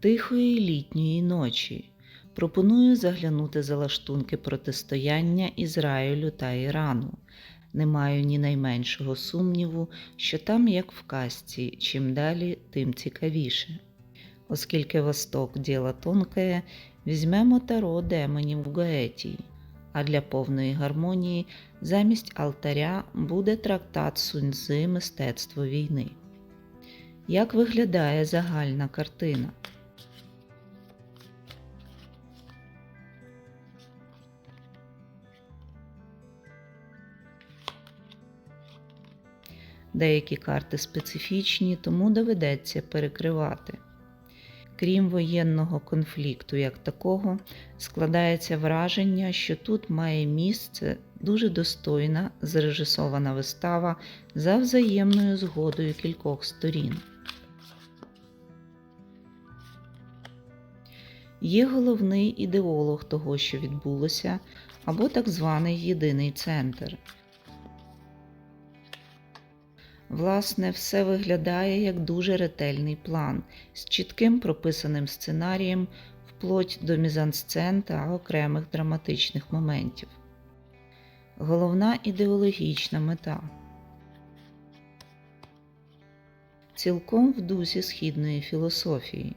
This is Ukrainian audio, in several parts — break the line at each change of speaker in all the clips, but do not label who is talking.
Тихої літньої ночі пропоную заглянути за лаштунки протистояння Ізраїлю та Ірану. Не маю ні найменшого сумніву, що там, як в казці, чим далі, тим цікавіше. Оскільки Восток діло тонке, візьмемо таро демонів в Гаетії, а для повної гармонії замість алтаря буде трактат Суньцзи Мистецтво війни. Як виглядає загальна картина? Деякі карти специфічні, тому доведеться перекривати. Крім воєнного конфлікту як такого, складається враження, що тут має місце дуже достойна зрежисована вистава за взаємною згодою кількох сторін. Є головний ідеолог того, що відбулося, або так званий єдиний центр. Власне, все виглядає як дуже ретельний план з чітким прописаним сценарієм вплоть до мізансцен та окремих драматичних моментів. Головна ідеологічна мета цілком в дусі східної філософії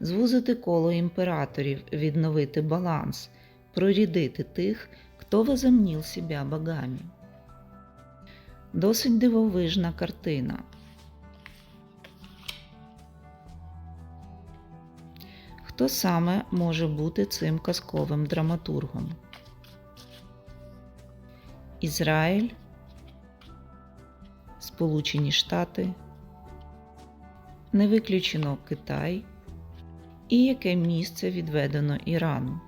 звузити коло імператорів, відновити баланс, прорядити тих, хто возомнил себя богами. Досить дивовижна картина. Хто саме може бути цим казковим драматургом? Ізраїль, Сполучені Штати, не виключено Китай і яке місце відведено Ірану.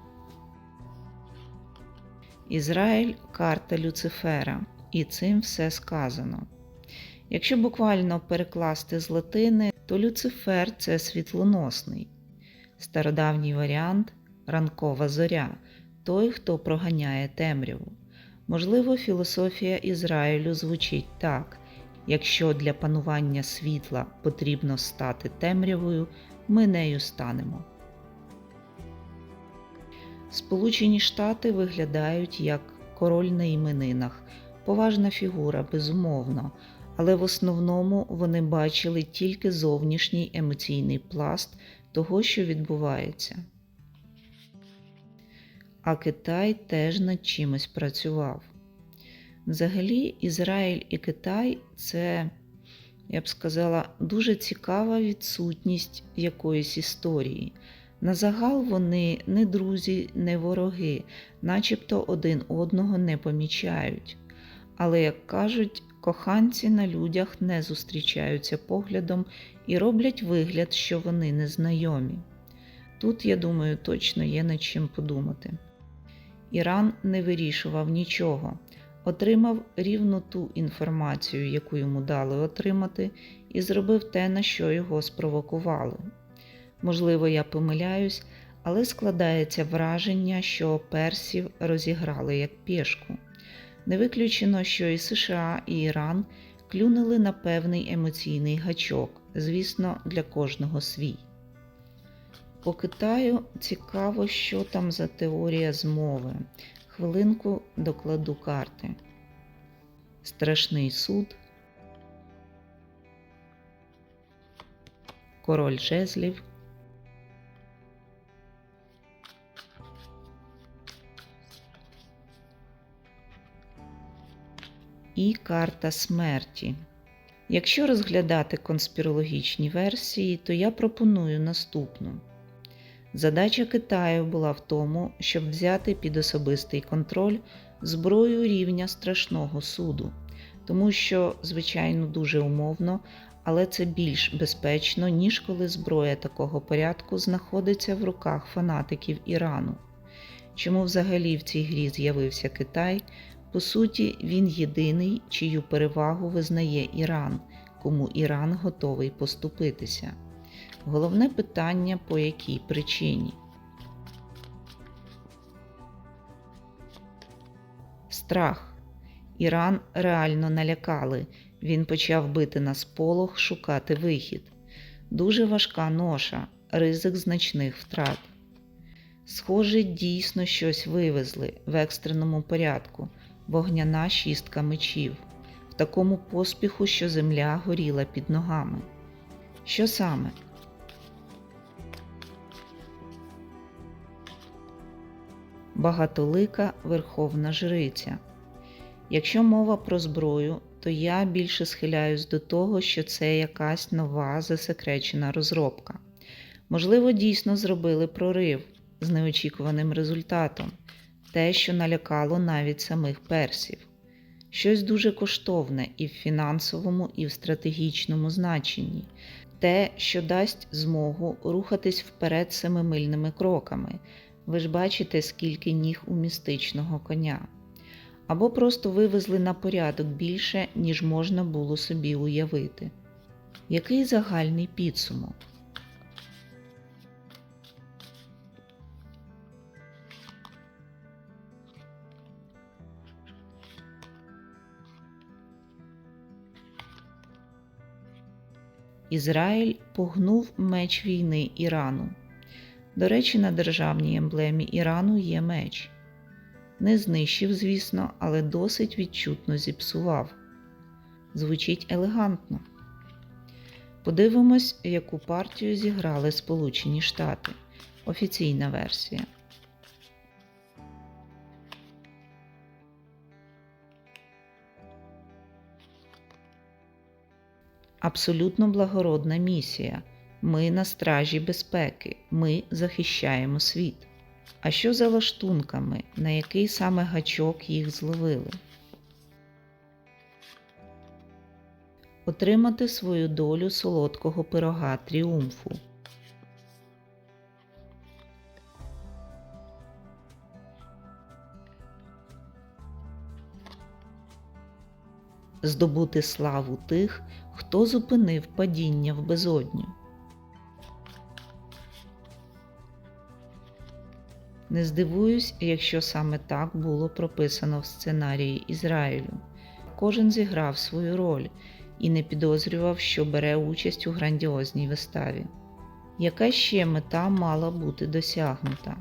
Ізраїль карта Люцифера, і цим все сказано. Якщо буквально перекласти з латини, то Люцифер це світлоносний, стародавній варіант ранкова зоря, той, хто проганяє темряву. Можливо, філософія Ізраїлю звучить так: якщо для панування світла потрібно стати темрявою, ми нею станемо. Сполучені Штати виглядають як король на іменинах, поважна фігура, безумовно, але в основному вони бачили тільки зовнішній емоційний пласт того, що відбувається. А Китай теж над чимось працював. Взагалі, Ізраїль і Китай це, я б сказала, дуже цікава відсутність якоїсь історії. На загал вони не друзі, не вороги, начебто один одного не помічають. Але, як кажуть, коханці на людях не зустрічаються поглядом і роблять вигляд, що вони незнайомі. Тут, я думаю, точно є над чим подумати. Іран не вирішував нічого, отримав рівно ту інформацію, яку йому дали отримати, і зробив те, на що його спровокували. Можливо, я помиляюсь, але складається враження, що персів розіграли як пішку. Не виключено, що і США, і Іран клюнули на певний емоційний гачок, звісно, для кожного свій. По Китаю цікаво, що там за теорія змови. Хвилинку докладу карти. Страшний суд. Король жезлів. І карта смерті. Якщо розглядати конспірологічні версії, то я пропоную наступну. Задача Китаю була в тому, щоб взяти під особистий контроль зброю рівня страшного суду, тому що, звичайно, дуже умовно, але це більш безпечно, ніж коли зброя такого порядку знаходиться в руках фанатиків Ірану. Чому взагалі в цій грі з'явився Китай? По суті, він єдиний, чию перевагу визнає Іран, кому Іран готовий поступитися. Головне питання по якій причині. Страх. Іран реально налякали. Він почав бити на сполох, шукати вихід. Дуже важка ноша, ризик значних втрат. Схоже, дійсно щось вивезли в екстреному порядку вогняна шістка мечів, в такому поспіху, що земля горіла під ногами. Що саме? Багатолика Верховна Жриця. Якщо мова про зброю, то я більше схиляюсь до того, що це якась нова засекречена розробка. Можливо, дійсно зробили прорив з неочікуваним результатом, те, що налякало навіть самих персів. Щось дуже коштовне і в фінансовому, і в стратегічному значенні, те, що дасть змогу рухатись вперед семимильними кроками. Ви ж бачите, скільки ніг у містичного коня. Або просто вивезли на порядок більше, ніж можна було собі уявити. Який загальний підсумок? Ізраїль погнув меч війни Ірану. До речі, на державній емблемі Ірану є меч. Не знищив, звісно, але досить відчутно зіпсував. Звучить елегантно. Подивимось, яку партію зіграли Сполучені Штати. Офіційна версія. Абсолютно благородна місія. Ми на стражі безпеки, ми захищаємо світ. А що за лаштунками, на який саме гачок їх зловили? Отримати свою долю солодкого пирога тріумфу. Здобути славу тих, хто зупинив падіння в безодню. Не здивуюсь, якщо саме так було прописано в сценарії Ізраїлю. Кожен зіграв свою роль і не підозрював, що бере участь у грандіозній виставі. Яка ще мета мала бути досягнута?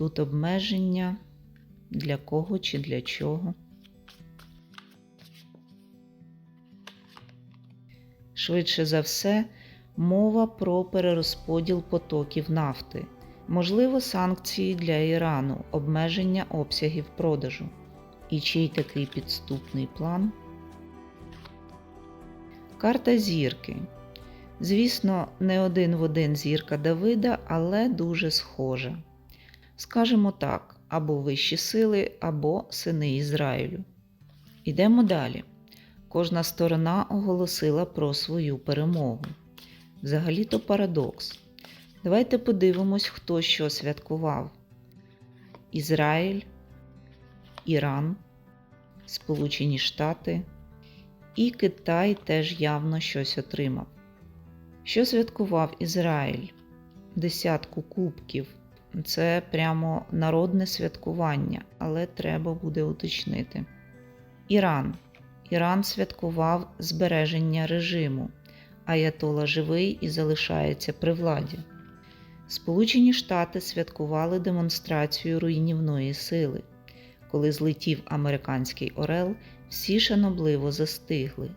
Тут обмеження для кого чи для чого. Швидше за все, мова про перерозподіл потоків нафти, можливо, санкції для Ірану, обмеження обсягів продажу. І чий такий підступний план? Карта зірки. Звісно, не один в один зірка Давида, але дуже схожа. Скажемо так, або вищі сили, або сини Ізраїлю. Йдемо далі. Кожна сторона оголосила про свою перемогу. Взагалі-то парадокс. Давайте подивимось, хто що святкував: Ізраїль, Іран, Сполучені Штати і Китай теж явно щось отримав. Що святкував Ізраїль? Десятку кубків. Це прямо народне святкування, але треба буде уточнити. Іран. Іран святкував збереження режиму. Аятола живий і залишається при владі. Сполучені Штати святкували демонстрацію руйнівної сили. Коли злетів американський Орел, всі шанобливо застигли.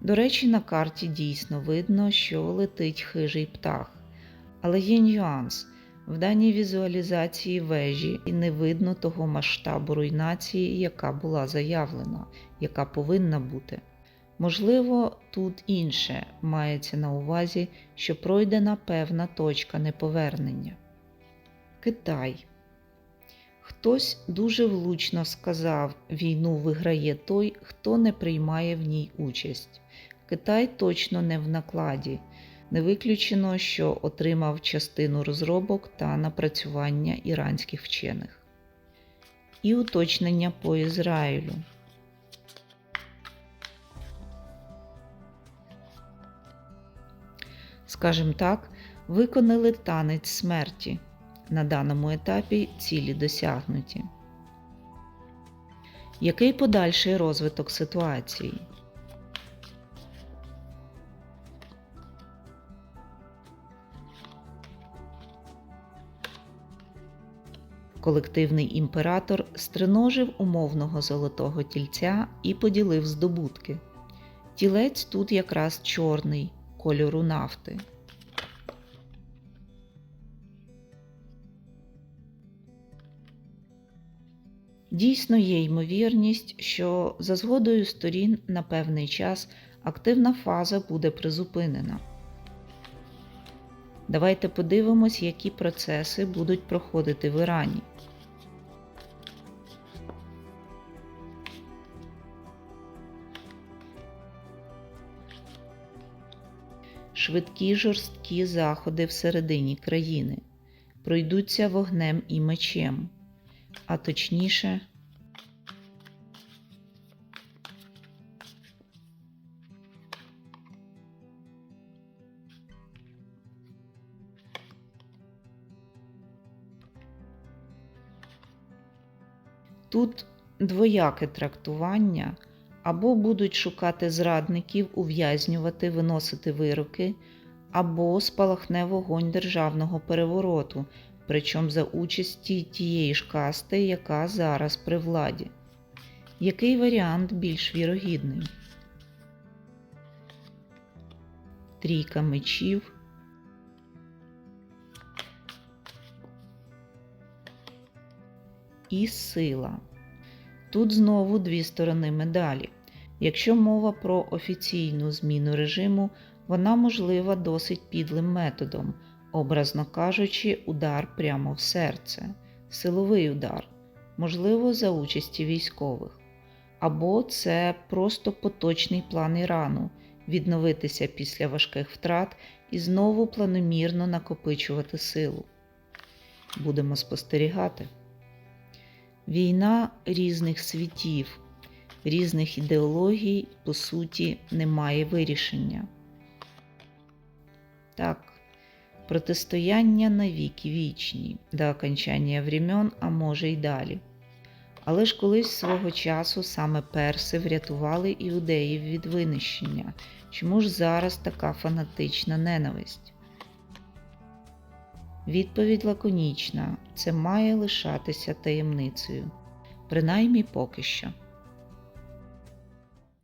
До речі, на карті дійсно видно, що летить хижий птах. Але є нюанс. В даній візуалізації вежі і не видно того масштабу руйнації, яка була заявлена, яка повинна бути. Можливо, тут інше мається на увазі, що пройдена певна точка неповернення. Китай. Хтось дуже влучно сказав: війну виграє той, хто не приймає в ній участь. Китай точно не в накладі. Не виключено, що отримав частину розробок та напрацювання іранських вчених. І уточнення по Ізраїлю. Скажем так, виконали танець смерті. На даному етапі цілі досягнуті. Який подальший розвиток ситуації? Колективний імператор стриножив умовного золотого тільця і поділив здобутки. Тілець тут якраз чорний, кольору нафти. Дійсно є ймовірність, що за згодою сторін на певний час активна фаза буде призупинена. Давайте подивимось, які процеси будуть проходити в Ірані. Швидкі жорсткі заходи всередині країни пройдуться вогнем і мечем, а точніше, Тут двояке трактування або будуть шукати зрадників, ув'язнювати, виносити вироки, або спалахне вогонь державного перевороту, причому за участі тієї ж касти, яка зараз при владі. Який варіант більш вірогідний? Трійка мечів. І сила. Тут знову дві сторони медалі. Якщо мова про офіційну зміну режиму, вона можлива досить підлим методом, образно кажучи, удар прямо в серце, силовий удар, можливо, за участі військових. Або це просто поточний план Ірану відновитися після важких втрат і знову планомірно накопичувати силу. Будемо спостерігати. Війна різних світів, різних ідеологій, по суті, немає вирішення. Так, протистояння навіки вічні, до окончання времен, а може й далі. Але ж колись свого часу саме перси врятували іудеїв від винищення. Чому ж зараз така фанатична ненависть? Відповідь лаконічна це має лишатися таємницею, принаймні поки що.